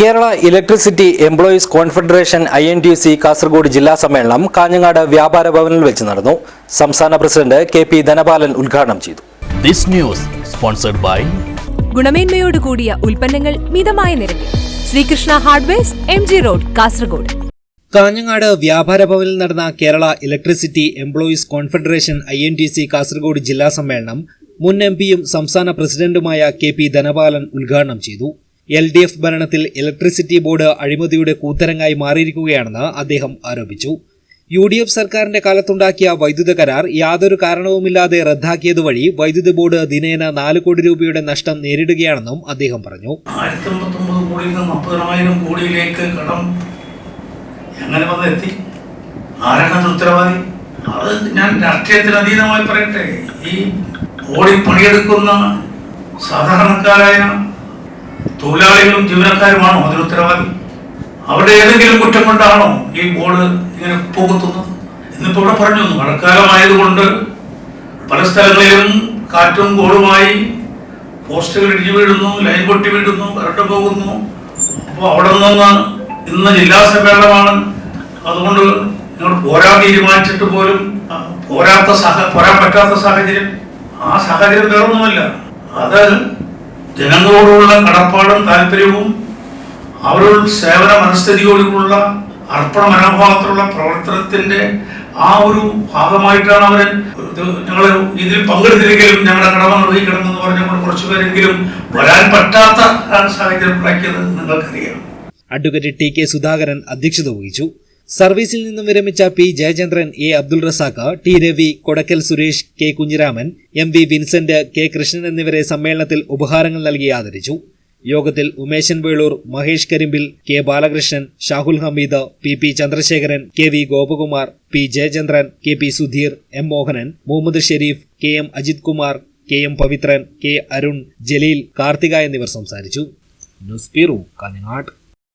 Kerala electricity employees confederation I N T C Kasaragod ജില്ലാ സമ്മേളനം കാഞ്ഞങ്ങാട് വ്യാപാര ഭവനിൽ വെച്ച് നടന്നു. സംസ്ഥാന പ്രസിഡന്റ് കെ പി ധനപാലൻ ഉദ്ഘാടനം ചെയ്തു. ദിസ് ന്യൂസ് സ്പോൺസർഡ് ബൈ ഗുണമേന്മയോട് കൂടിയ ഉൽപ്പന്നങ്ങൾ മിതമായ നിരക്കിൽ. Sreekrishna hardwares M G road Kasaragod. Kanhangad വ്യാപാര ഭവനിൽ നടന്ന Kerala electricity employees confederation I N T C Kasaragod ജില്ലാ സമ്മേളനം മുൻ എം പിയും സംസ്ഥാന പ്രസിഡന്റുമായ കെ പി ധനപാലൻ ഉദ്ഘാടനം ചെയ്തു. എൽ ഡി എഫ് ഭരണത്തിൽ ഇലക്ട്രിസിറ്റി ബോർഡ് അഴിമതിയുടെ കൂത്തരങ്ങായി മാറിയിരിക്കുകയാണെന്ന് അദ്ദേഹം ആരോപിച്ചു. യു ഡി എഫ് സർക്കാരിന്റെ കാലത്തുണ്ടാക്കിയ വൈദ്യുത കരാർ യാതൊരു കാരണവുമില്ലാതെ റദ്ദാക്കിയത് വഴി വൈദ്യുതി ബോർഡ് ദിനേന നാല് കോടി രൂപയുടെ നഷ്ടം നേരിടുകയാണെന്നും അദ്ദേഹം പറഞ്ഞു. കോടിയിലേക്ക് എത്തി ഉത്തരവാദി? അത് ഞാൻ അതീതമായി പറയട്ടെ. ഈ ഓടി പണിയെടുക്കുന്ന സാധാരണക്കാരായ തൊഴിലാളികളും ജീവനക്കാരുമാണോ അതിന് ഉത്തരവാദി. അവരുടെ ഏതെങ്കിലും കുറ്റം കൊണ്ടാണോ ഈ ബോർഡ് ഇങ്ങനെ പോകുത്തുന്നത്? എന്നിപ്പോ ഇവിടെ പറഞ്ഞു മഴക്കാലമായതുകൊണ്ട് പല സ്ഥലങ്ങളിലും കാറ്റും കോളുമായി പോസ്റ്റുകൾ ഇടിഞ്ഞു വീഴുന്നു ലൈൻ പൊട്ടി വീഴുന്നു കറണ്ട് പോകുന്നു. അപ്പോൾ അവിടെ നിന്ന് ഇന്ന് ജില്ലാ സമ്മേളനമാണ്. അതുകൊണ്ട് നിങ്ങൾ പോരാൻ തീരുമാനിച്ചിട്ട് പോലും പോരാത്ത സഹ പോരാൻ പറ്റാത്ത സാഹചര്യം ആ സാഹചര്യം വേറൊന്നുമല്ല. അത് ജനങ്ങളോടുള്ള കടപ്പാടും താല്പര്യവും അവരുടെ സേവന മനസ്ഥിതിയോടുള്ള അർപ്പണ മനോഭാവത്തിലുള്ള പ്രവർത്തനത്തിന്റെ ആ ഒരു ഭാഗമായിട്ടാണ് അവർ ഞങ്ങൾ ഇതിൽ പങ്കെടുത്തില്ലെങ്കിലും ഞങ്ങളുടെ കടമ നിർവഹിക്കണം എന്ന് പറഞ്ഞുകൊണ്ട് കുറച്ചുപേരെങ്കിലും വരാൻ പറ്റാത്ത സാഹചര്യം ഉണ്ടാക്കിയത് നിങ്ങൾക്കറിയാം. അഡ്വക്കേറ്റ് ടി കെ സുധാകരൻ അധ്യക്ഷത വഹിച്ചു. സർവീസിൽ നിന്നും വിരമിച്ച P Jayachandran A Abdul Razak T Ravi Kodakkal Suresh K Kunhiraman M V Vincent K Krishnan എന്നിവരെ സമ്മേളനത്തിൽ ഉപഹാരങ്ങൾ നൽകി ആദരിച്ചു. യോഗത്തിൽ Umeshan Velur Mahesh Karimbil K Balakrishnan Shahul Hameed P P Chandrasekharan K V Gopakumar P Jayachandran K P Sudheer M Mohanan Muhammad Sherif K M Ajith Kumar K M Pavithran K Arun Jaleel Karthika എന്നിവർ സംസാരിച്ചു. News bureau Kanhangad.